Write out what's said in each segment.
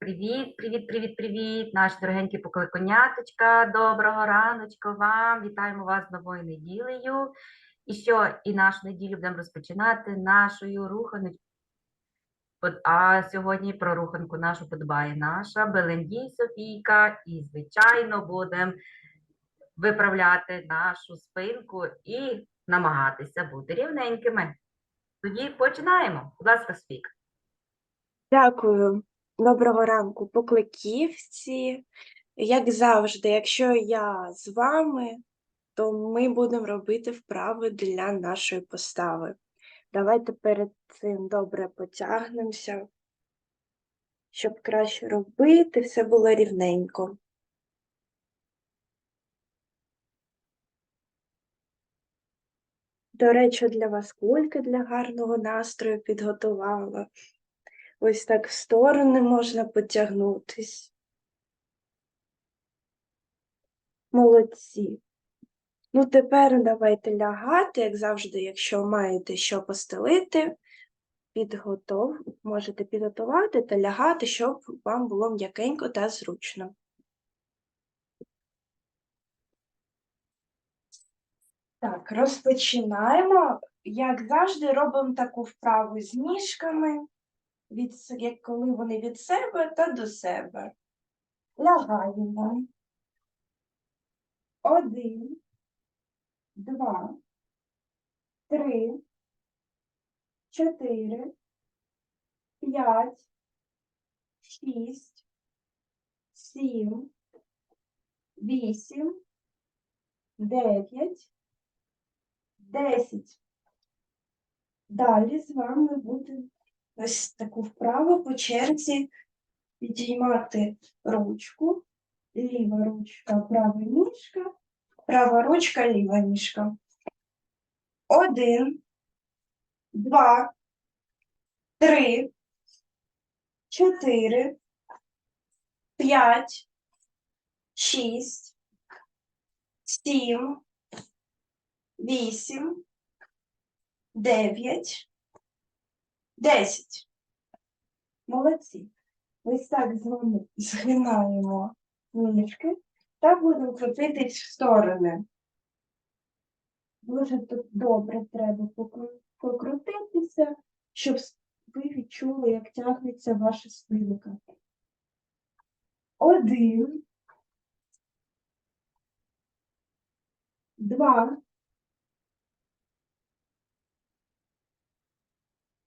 Привіт, привіт, привіт, привіт, наші дорогенькі покликоняточка. Доброго раночку вам. Вітаємо вас з новою неділею. І що, і нашу неділю будемо розпочинати нашою руханочкою. А сьогодні про руханку нашу подбає наша Белендій Софійка. І, звичайно, будемо виправляти нашу спинку і намагатися бути рівненькими. Тоді починаємо. Будь ласка, Софійка. Дякую. Доброго ранку, покликівці. Як завжди, якщо я з вами, то ми будемо робити вправи для нашої постави. Давайте перед цим добре потягнемося, щоб краще робити, все було рівненько. До речі, для вас кульки для гарного настрою підготувала. Ось так в сторони можна потягнутись. Молодці. Ну, тепер давайте лягати, як завжди, якщо маєте що постелити, підготов... можете підготувати та лягати, щоб вам було м'якенько та зручно. Так, розпочинаємо. Як завжди, робимо таку вправу з ніжками від, як коли вони від себе та до себе. Лягаємо. Один, два, три, чотири, п'ять, шість, сім, вісім, дев'ять, десять. Далі з вами будемо ось таку вправу по черзі підіймати ручку, ліва ручка, права ніжка, права ручка, ліва ніжка. Один, два, три, чотири, п'ять, шість, сім, вісім, дев'ять. Десять. Молодці. Ось так згинаємо ніжки та будемо крутитись в сторони. Дуже добре треба покрутитися, щоб ви відчули, як тягнеться ваша спинка. Один. Два.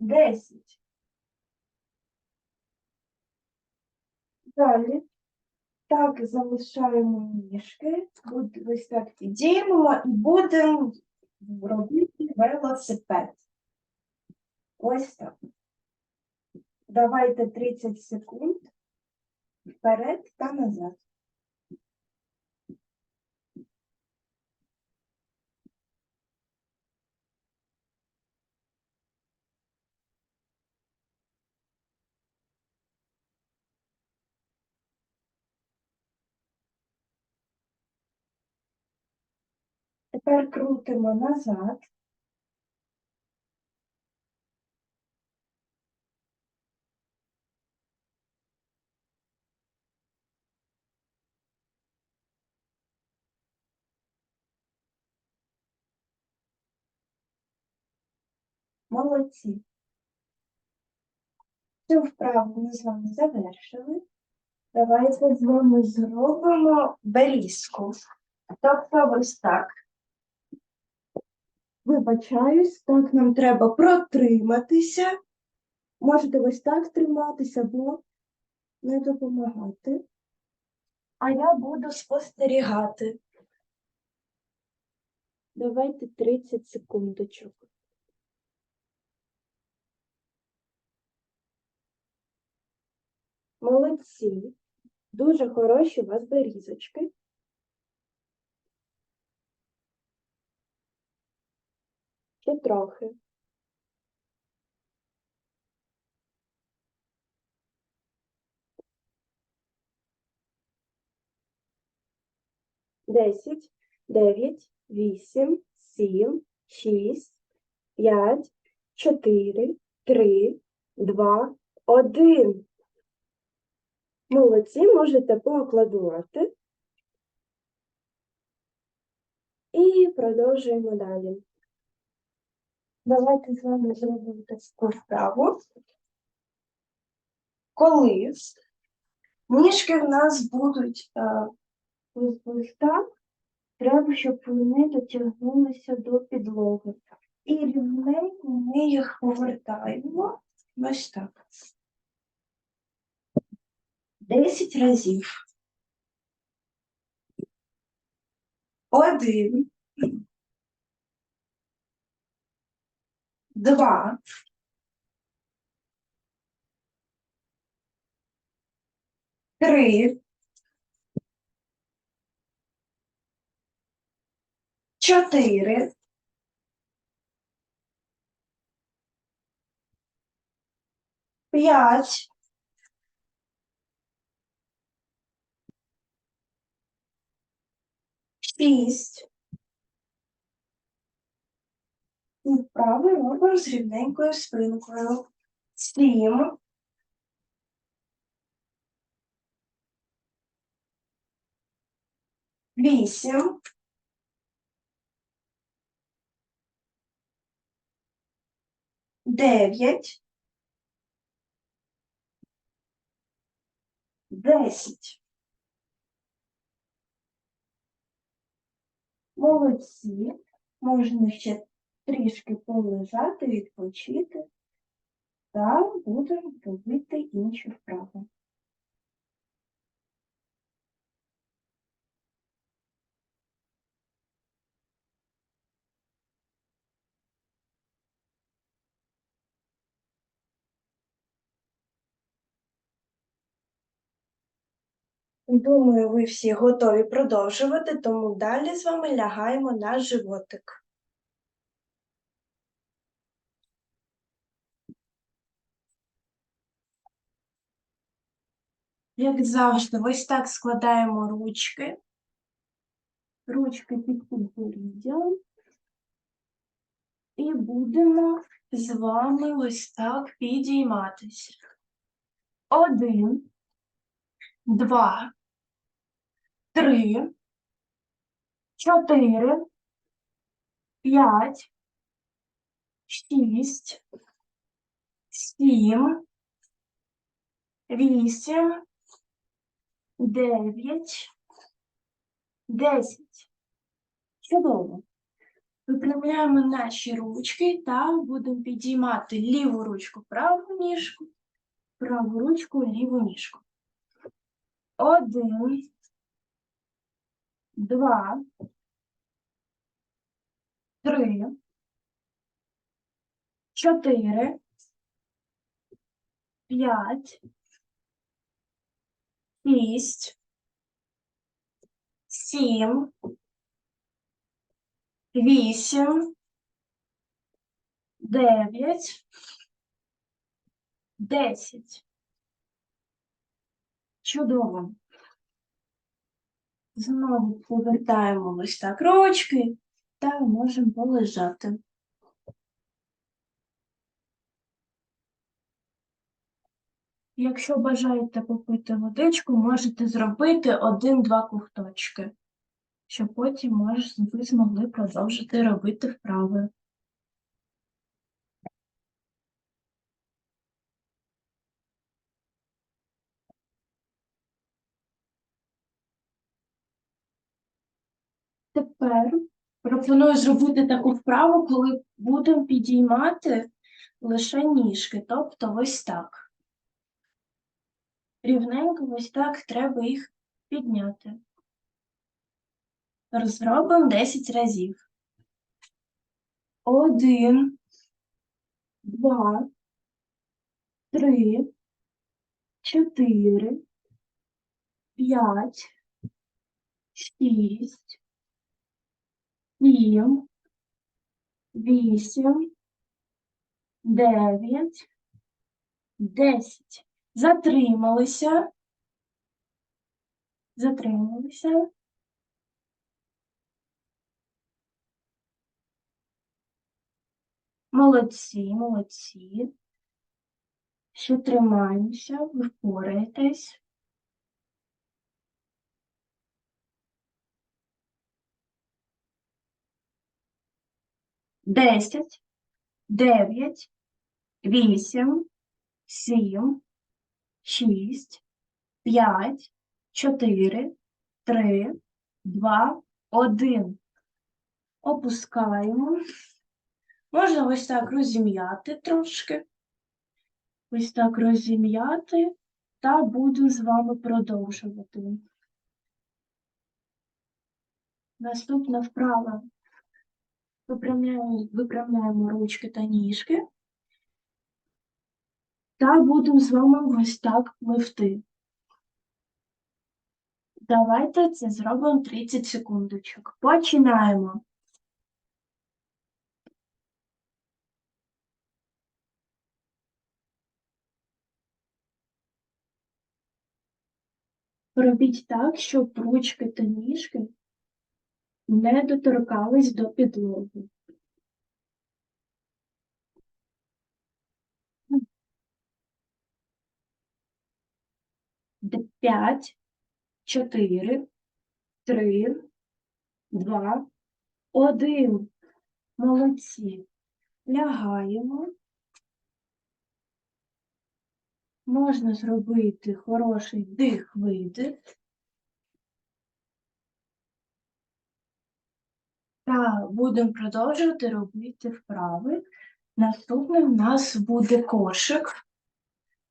Десять. Далі. Так, залишаємо ніжки, ось так підіймемо і будемо робити велосипед. Ось так. Давайте 30 секунд вперед та назад. Тепер крутимо назад. Молодці. Цю вправу ми з вами завершили. Давайте з вами зробимо берізку. Тобто ось так. Вибачаюсь, так нам треба протриматися. Можете ось так триматися або не допомагати. А я буду спостерігати. Давайте 30 секундочок. Молодці. Дуже хороші у вас берізочки. Ще трохи. Десять, дев'ять, вісім, сім, шість, п'ять, чотири, три, два, один. Молодці, можете поаплодувати. І продовжуємо далі. Давайте з вами зробимо таку вправу. Коли ніжки в нас будуть ось так, треба, щоб вони дотягнулися до підлоги. І рівненько ми їх повертаємо ось так. Десять разів. Один. Два. Три. Чотири. П'ять. Шість. І вправи робимо з рівненькою спинкою. Сім. Вісім. Дев'ять. Десять. Молодці. Можна ще трішки полежати, відпочити, та будемо робити інші вправи. Думаю, ви всі готові продовжувати, тому далі з вами лягаємо на животик. Як завжди, ось так складаємо ручки. Ручки під підборіддям. І будемо з вами ось так підійматися. Один, два, три, чотири, п'ять, шість, сім, вісім, дев'ять, десять. Чудово. Випрямляємо наші ручки та будемо підіймати ліву ручку праву ніжку, праву ручку ліву ніжку. Один, два, три, чотири, п'ять, шість, сім, вісім, дев'ять, десять. Чудово. Знову повертаємо ось так ручки та можемо полежати. Якщо бажаєте попити водичку, можете зробити один-два ковточки, щоб потім ви змогли продовжити робити вправи. Тепер пропоную зробити таку вправу, коли будемо підіймати лише ніжки, тобто ось так. Рівненько ось так треба їх підняти. Розробимо 10 разів. Один, два, три, чотири, п'ять, шість, сім, вісім, дев'ять, десять. Затрималися. Затрималися. Молодці, молодці. Ще тримаємося, ви впораєтесь. Десять, дев'ять, вісім, сім, шість, п'ять, чотири, три, два, один. Опускаємо. Можна ось так розім'яти трошки. Ось так розім'яти та буду з вами продовжувати. Наступна вправа. Випрямляємо, випрямляємо ручки та ніжки. Та будемо з вами ось так пливти. Давайте це зробимо 30 секундочок. Починаємо. Робіть так, щоб ручки та ніжки не доторкались до підлоги. Д- П'ять, чотири, три, два, один. Молодці. Лягаємо. Можна зробити хороший дих-видих. Та будемо продовжувати робити вправи. Наступним у нас буде кошик,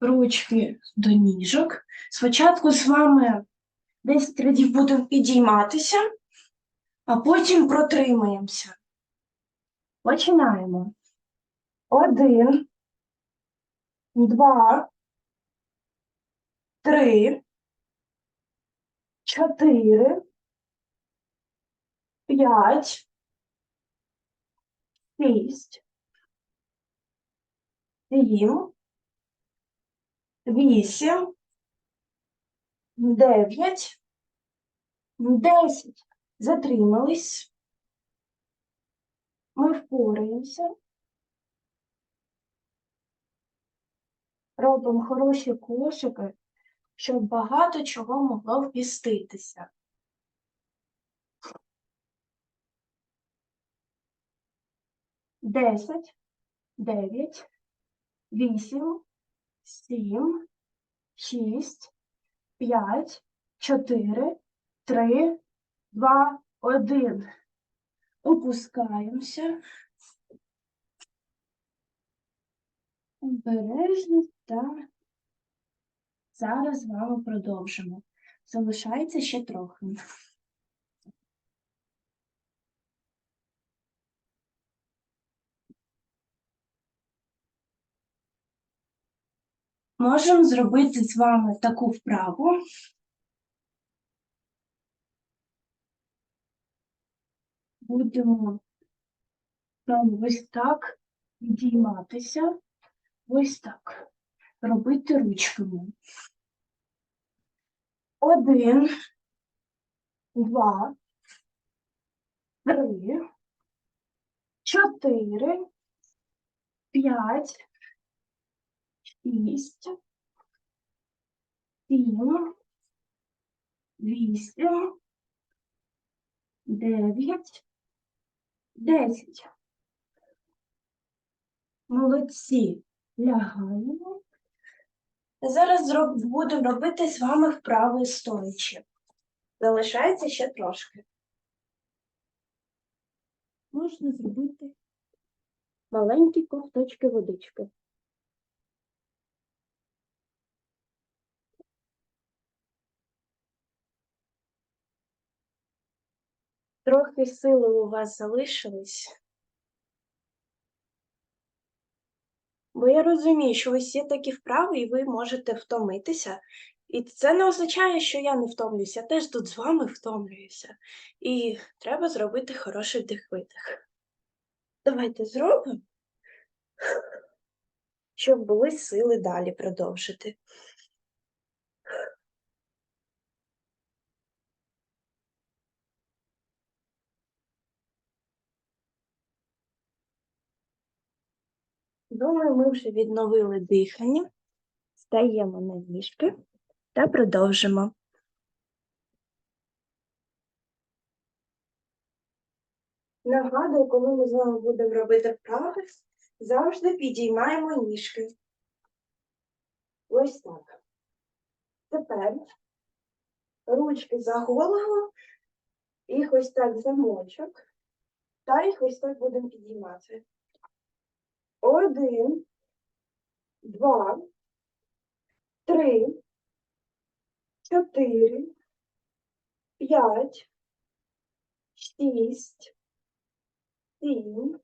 ручки до ніжок. Спочатку з вами 10 разів будемо підійматися, а потім протримаємося. Починаємо. Один, два, три, чотири, п'ять, шість, сім, вісім, дев'ять, десять. Затримались. Ми впораємося. Робимо хороші кошики, щоб багато чого могло вміститися. Десять, дев'ять, вісім, сім, шість, п'ять, чотири, три, два, один. Опускаємося. Обережно та зараз з вами продовжимо. Залишається ще трохи. Можемо зробити з вами таку вправу. Будемо там ось так підійматися, ось так робити ручками. Один, два, три, чотири, п'ять, шість, сім, вісім, дев'ять, десять. Молодці. Лягаємо. Зараз будемо робити з вами вправи стоячи. Залишається ще трошки. Можна зробити маленькі ковточки водички. Трохи сили у вас залишились. Бо я розумію, що ось є такі вправи, і ви можете втомитися. І це не означає, що я не втомлююся. Я теж тут з вами втомлююся. І треба зробити хороший вдих-видих. Давайте зробимо, щоб були сили далі продовжити. Думаю, ми вже відновили дихання. Стаємо на ніжки та продовжимо. Нагадую, коли ми з вами будемо робити вправи, завжди підіймаємо ніжки. Ось так. Тепер ручки за голову, їх ось так замочок, та їх ось так будемо підіймати. Один, два, три, чотири, п'ять, шість, сім,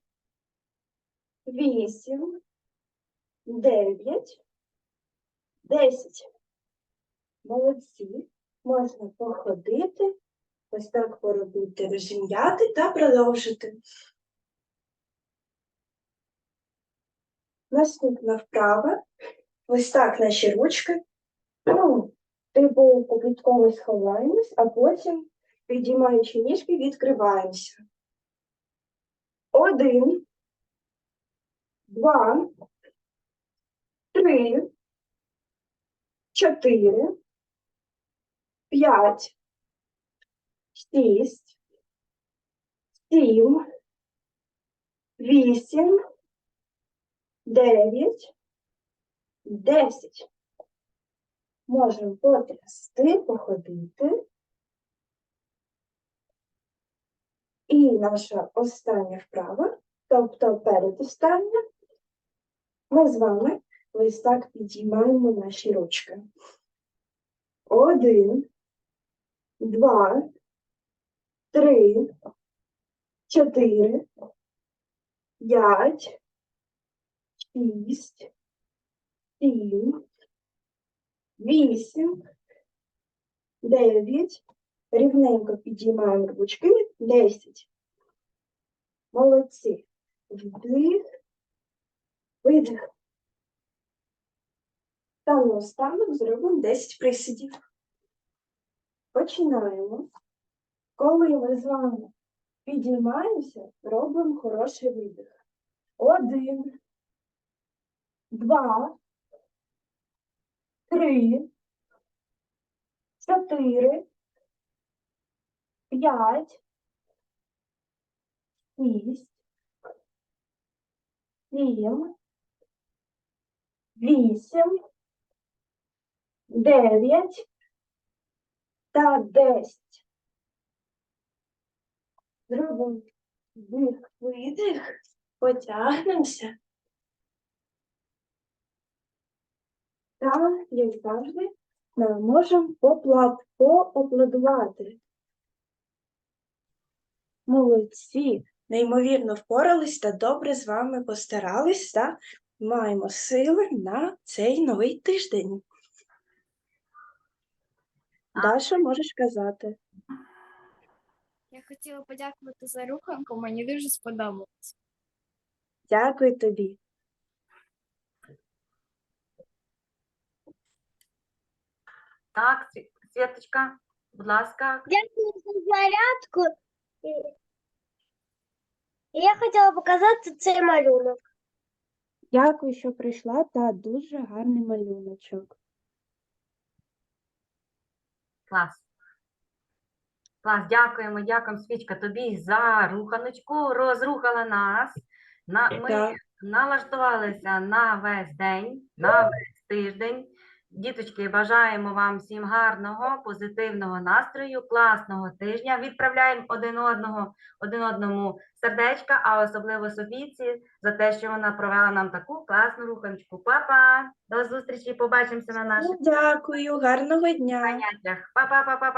вісім, дев'ять, десять. Молодці. Можна походити, ось так поробити, розім'яти та продовжити. Наступна вправа. Ось так наші ручки. Ну, типу поплітково сховаємось, а потім, підіймаючи ніжки, відкриваємося. Один, два, три, чотири, п'ять, шість, сім, вісім, дев'ять, десять. Можемо потрясти, походити. І наша остання вправа, тобто передостання, ми з вами ось так підіймаємо наші ручки. Один, два, три, чотири, п'ять, шість, сім, вісім, дев'ять. Рівненько підіймаємо ручки. Десять. Молодці. Вдих, видих. Та наостанок зробимо 10 присідів. Починаємо. Коли ми з вами підіймаємося, робимо хороший видих. Один, два, три, чотири, п'ять, шість, сім, вісім, дев'ять та десять. Зробимо вдих, видих, потягнемося. Та, як завжди, ми можемо попла- поаплодувати. Молодці, неймовірно впорались та добре з вами постарались та маємо сили на цей новий тиждень. Даша, можеш казати. Я хотіла подякувати за руханку, мені дуже сподобалось. Дякую тобі. Так, Світочка, будь ласка. Дякую за зарядку. Я хотіла показати цей малюнок. Дякую, що прийшла, та дуже гарний малюночок. Клас. Клас, дякуємо, дякуємо, Свічка, тобі за руханочку. Розрухала нас. На, ми Так. налаштувалися на весь день, на весь тиждень. Діточки, бажаємо вам всім гарного, позитивного настрою, класного тижня. Відправляємо один одного, один одному сердечка, а особливо Софійці за те, що вона провела нам таку класну руханочку. Па-па! До зустрічі, побачимося на наших Дякую, гарного дня. заняттях. Па-па-па-па-па.